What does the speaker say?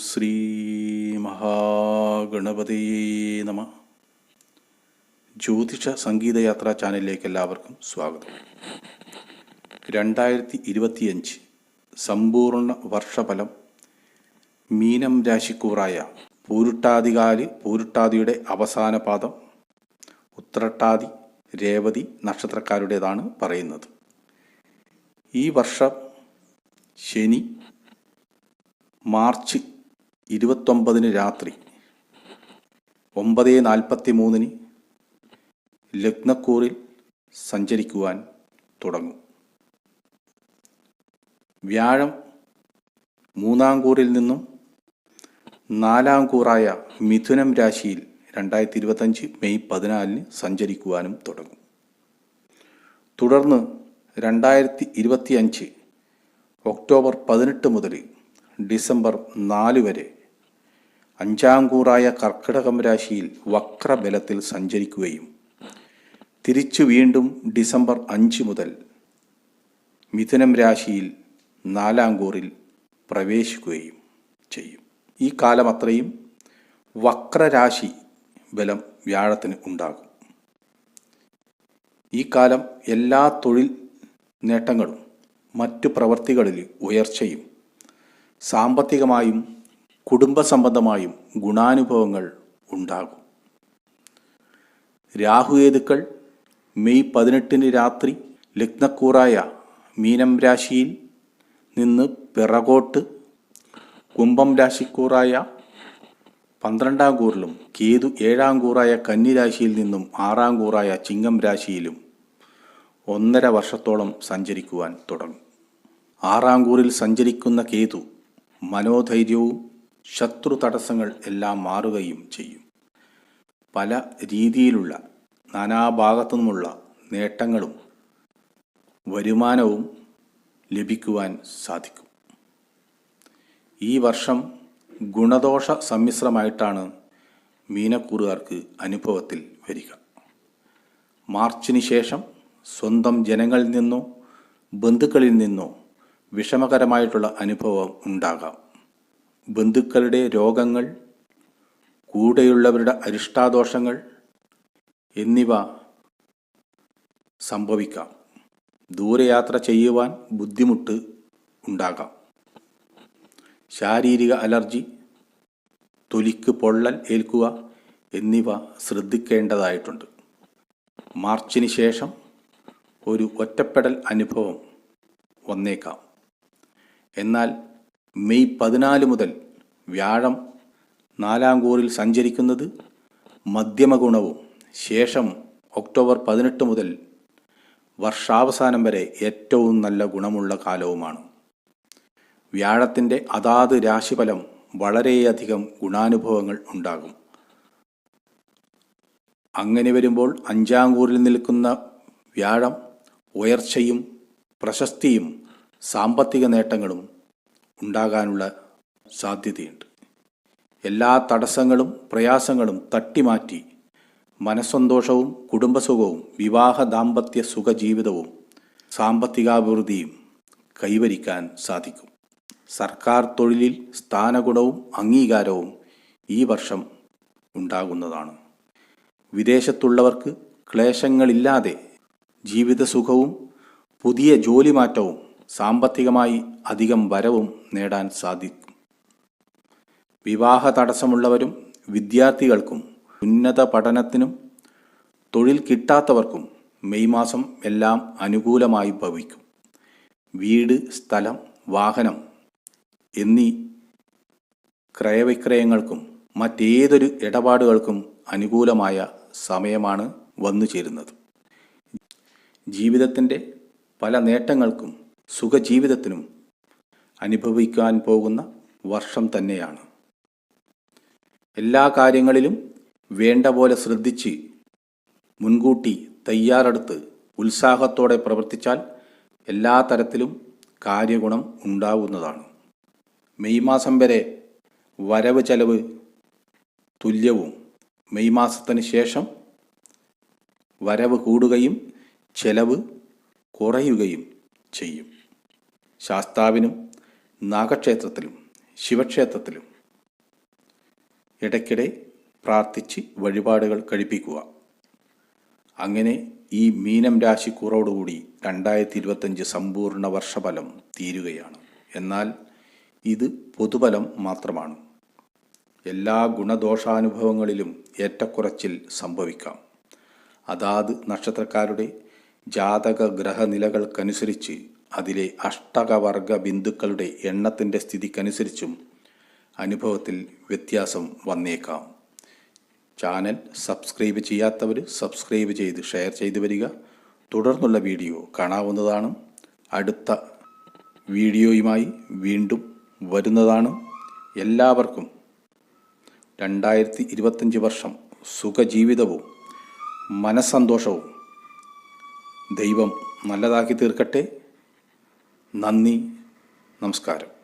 ശ്രീ മഹാഗണപതി നമ. ജ്യോതിഷ സംഗീതയാത്രാ ചാനലിലേക്ക് എല്ലാവർക്കും സ്വാഗതം. രണ്ടായിരത്തി ഇരുപത്തിയഞ്ച് സമ്പൂർണ വർഷഫലം മീനം രാശിക്കൂറായ പൂരുട്ടാതികാൽ പൂരുട്ടാതിയുടെ അവസാന പാദം ഉത്രട്ടാതി രേവതി നക്ഷത്രക്കാരുടേതാണ് പറയുന്നത്. ഈ വർഷം ശനി മാർച്ച് ഇരുപത്തൊമ്പതിന് രാത്രി. ഒമ്പത് നാൽപ്പത്തി മൂന്നിന് ലഗ്നക്കൂറിൽ സഞ്ചരിക്കുവാൻ തുടങ്ങും. വ്യാഴം മൂന്നാം കൂറിൽ നിന്നും നാലാം കൂറായ മിഥുനം രാശിയിൽ രണ്ടായിരത്തി ഇരുപത്തഞ്ച് മെയ് പതിനാലിന് സഞ്ചരിക്കുവാനും തുടങ്ങും. തുടർന്ന് രണ്ടായിരത്തി ഇരുപത്തിയഞ്ച് ഒക്ടോബർ പതിനെട്ട് മുതൽ ഡിസംബർ നാല് വരെ അഞ്ചാം കൂറായ കർക്കിടകം രാശിയിൽ വക്രബലത്തിൽ സഞ്ചരിക്കുകയും തിരിച്ചു വീണ്ടും ഡിസംബർ അഞ്ച് മുതൽ മിഥുനം രാശിയിൽ നാലാം കൂറിൽ പ്രവേശിക്കുകയും ചെയ്യും. ഈ കാലം അത്രയും വക്രരാശി ബലം വ്യാഴത്തിന് ഉണ്ടാകും. ഈ കാലം എല്ലാ തൊഴിൽ നേട്ടങ്ങളും മറ്റു പ്രവർത്തികളിൽ ഉയർച്ചയും സാമ്പത്തികമായും കുടുംബ സംബന്ധമായും ഗുണാനുഭവങ്ങൾ ഉണ്ടാകും. രാഹുകേതുക്കൾ മെയ് പതിനെട്ടിന് രാത്രി ലഗ്നക്കൂറായ മീനം രാശിയിൽ നിന്ന് പിറകോട്ട് കുംഭം രാശിക്കൂറായ പന്ത്രണ്ടാം കൂറിലും കേതു ഏഴാം കൂറായ കന്നി രാശിയിൽ നിന്നും ആറാം കൂറായ ചിങ്ങം രാശിയിലും ഒന്നര വർഷത്തോളം സഞ്ചരിക്കുവാൻ തുടങ്ങും. ആറാം കൂറിൽ സഞ്ചരിക്കുന്ന കേതു മനോധൈര്യവും ശത്രു തടസ്സങ്ങൾ എല്ലാം മാറുകയും ചെയ്യും. പല രീതിയിലുള്ള നാനാഭാഗത്തു നിന്നുമുള്ള നേട്ടങ്ങളും വരുമാനവും ലഭിക്കുവാൻ സാധിക്കും. ഈ വർഷം ഗുണദോഷ സമ്മിശ്രമായിട്ടാണ് മീനക്കൂറുകാർക്ക് അനുഭവത്തിൽ വരിക. മാർച്ചിന് ശേഷം സ്വന്തം ജനങ്ങളിൽ നിന്നോ ബന്ധുക്കളിൽ നിന്നോ വിഷമകരമായിട്ടുള്ള അനുഭവം ഉണ്ടാകാം. ബന്ധുക്കളുടെ രോഗങ്ങൾ കൂടെയുള്ളവരുടെ അരിഷ്ടാദോഷങ്ങൾ എന്നിവ സംഭവിക്കാം. ദൂരയാത്ര ചെയ്യുവാൻ ബുദ്ധിമുട്ട് ഉണ്ടാകാം. ശാരീരിക അലർജി തൊലിക്ക് പൊള്ളൽ ഏൽക്കുക എന്നിവ ശ്രദ്ധിക്കേണ്ടതായിട്ടുണ്ട്. മാർച്ചിന് ശേഷം ഒരു ഒറ്റപ്പെടൽ അനുഭവം വന്നേക്കാം. എന്നാൽ മെയ് പതിനാല് മുതൽ വ്യാഴം നാലാം കൂറിൽ സഞ്ചരിക്കുന്നത് മധ്യമ ഗുണവും ശേഷം ഒക്ടോബർ പതിനെട്ട് മുതൽ വർഷാവസാനം വരെ ഏറ്റവും നല്ല ഗുണമുള്ള കാലവുമാണ്. വ്യാഴത്തിന്റെ അതാത് രാശിഫലം വളരെയധികം ഗുണാനുഭവങ്ങൾ ഉണ്ടാകും. അങ്ങനെ വരുമ്പോൾ അഞ്ചാം കൂറിൽ നിൽക്കുന്ന വ്യാഴം ഉയർച്ചയും പ്രശസ്തിയും സാമ്പത്തിക നേട്ടങ്ങളും ഉണ്ടാകാനുള്ള സാധ്യതയുണ്ട്. എല്ലാ തടസ്സങ്ങളും പ്രയാസങ്ങളും തട്ടിമാറ്റി മനസ്സന്തോഷവും കുടുംബസുഖവും വിവാഹ ദാമ്പത്യ സുഖജീവിതവും സാമ്പത്തികാഭിവൃദ്ധിയും കൈവരിക്കാൻ സാധിക്കും. സർക്കാർ തൊഴിലിൽ സ്ഥാനഗുണവും അംഗീകാരവും ഈ വർഷം ഉണ്ടാകുന്നതാണ്. വിദേശത്തുള്ളവർക്ക് ക്ലേശങ്ങളില്ലാതെ ജീവിതസുഖവും പുതിയ ജോലി മാറ്റവും സാമ്പത്തികമായി അധികം വരവും നേടാൻ സാധിക്കും. വിവാഹ തടസ്സമുള്ളവരും വിദ്യാർത്ഥികൾക്കും ഉന്നത പഠനത്തിനും തൊഴിൽ കിട്ടാത്തവർക്കും മെയ് മാസം എല്ലാം അനുകൂലമായി ഭവിക്കും. വീട് സ്ഥലം വാഹനം എന്നീ ക്രയവിക്രയങ്ങൾക്കും മറ്റേതൊരു ഇടപാടുകൾക്കും അനുകൂലമായ സമയമാണ് വന്നു ചേരുന്നത് ജീവിതത്തിന്റെ പല നേട്ടങ്ങൾക്കും സുഖജീവിതത്തിനും അനുഭവിക്കാൻ പോകുന്ന വർഷം തന്നെയാണ്. എല്ലാ കാര്യങ്ങളിലും വേണ്ട പോലെ ശ്രദ്ധിച്ച് മുൻകൂട്ടി തയ്യാറെടുത്ത് ഉത്സാഹത്തോടെ പ്രവർത്തിച്ചാൽ എല്ലാ തരത്തിലും കാര്യഗുണം ഉണ്ടാവുന്നതാണ്. മെയ് മാസം വരെ വരവ് ചെലവ് തുല്യവും മെയ് മാസത്തിന് ശേഷം വരവ് കൂടുകയും ചെലവ് കുറയുകയും ചെയ്യും. ശാസ്താവിനും നാഗക്ഷേത്രത്തിലും ശിവക്ഷേത്രത്തിലും ഇടയ്ക്കിടെ പ്രാർത്ഥിച്ച് വഴിപാടുകൾ കഴിപ്പിക്കുക. അങ്ങനെ ഈ മീനം രാശിക്കൂറോടുകൂടി രണ്ടായിരത്തി ഇരുപത്തഞ്ച് സമ്പൂർണ വർഷഫലം തീരുകയാണ്. എന്നാൽ ഇത് പൊതുഫലം മാത്രമാണ്. എല്ലാ ഗുണദോഷാനുഭവങ്ങളിലും ഏറ്റക്കുറച്ചിൽ സംഭവിക്കാം. അതാത് നക്ഷത്രക്കാരുടെ ജാതക ഗ്രഹനിലകൾക്കനുസരിച്ച് അതിലെ അഷ്ടകവർഗ ബിന്ദുക്കളുടെ എണ്ണത്തിന്റെ സ്ഥിതിക്കനുസരിച്ചും അനുഭവത്തിൽ വ്യത്യാസം വന്നേക്കാം. ചാനൽ സബ്സ്ക്രൈബ് ചെയ്യാത്തവർ സബ്സ്ക്രൈബ് ചെയ്ത് ഷെയർ ചെയ്തു വരിക. തുടർന്നുള്ള വീഡിയോ കാണാവുന്നതാണ്. അടുത്ത വീഡിയോയുമായി വീണ്ടും വരുന്നതാണ്. എല്ലാവർക്കും രണ്ടായിരത്തി ഇരുപത്തഞ്ച് വർഷം സുഖജീവിതവും മനസ്സന്തോഷവും ദൈവം നല്ലതാക്കി തീർക്കട്ടെ. നന്ദി നമസ്കാരം.